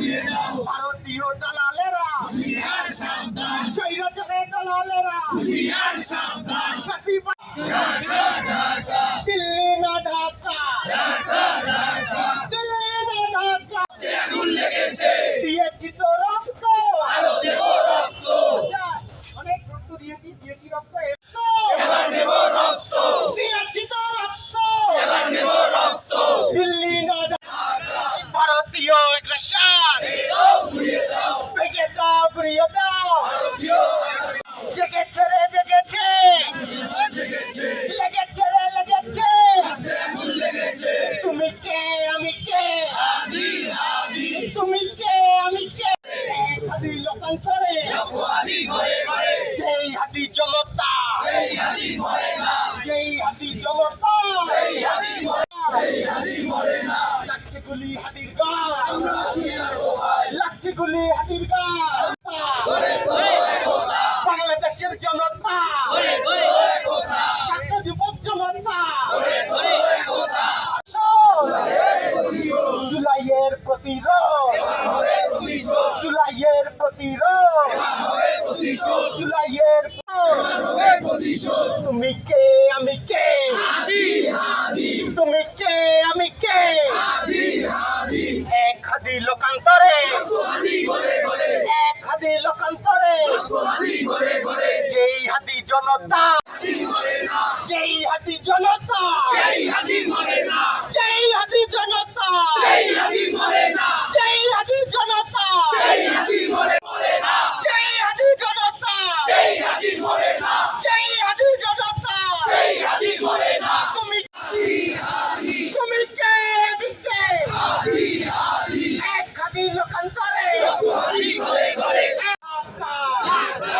ভারতীয় দালালেরা স্বৈরাচারের দালালেরা ফাঁসিবাদ দাও জেগেছে রে, জেগেছে। লেগেছে তুমি কে, আমি কে? তুমি কে, আমি কে? হাতি লোকান্তরে যেই হাতি জমতা যেই হাতি জমতা লাগছে গুলি হাতির লাগছে গুলি হাতির গান বাংলাদেশের জনতা। ছাত্র যুবক জনতা। জুলাইয়ের প্রতিরোধ। জুলাইয়ের প্রতিরোধ। জুলাইয়ের তুমি কে আমি কে? তুমি কে আমি কে? এক হাদি লোকান্তরে। হাদি লোকান্তরে যেই হাদি জনতা যেই হাদি জনতা যেই হাদি জনতা যেই হাদি জনতা যেই হাদি জনতা যেই হাদি জনতা তুমি তুমি কে আমি কে এক হাদি লোকান্তরে ঢাকা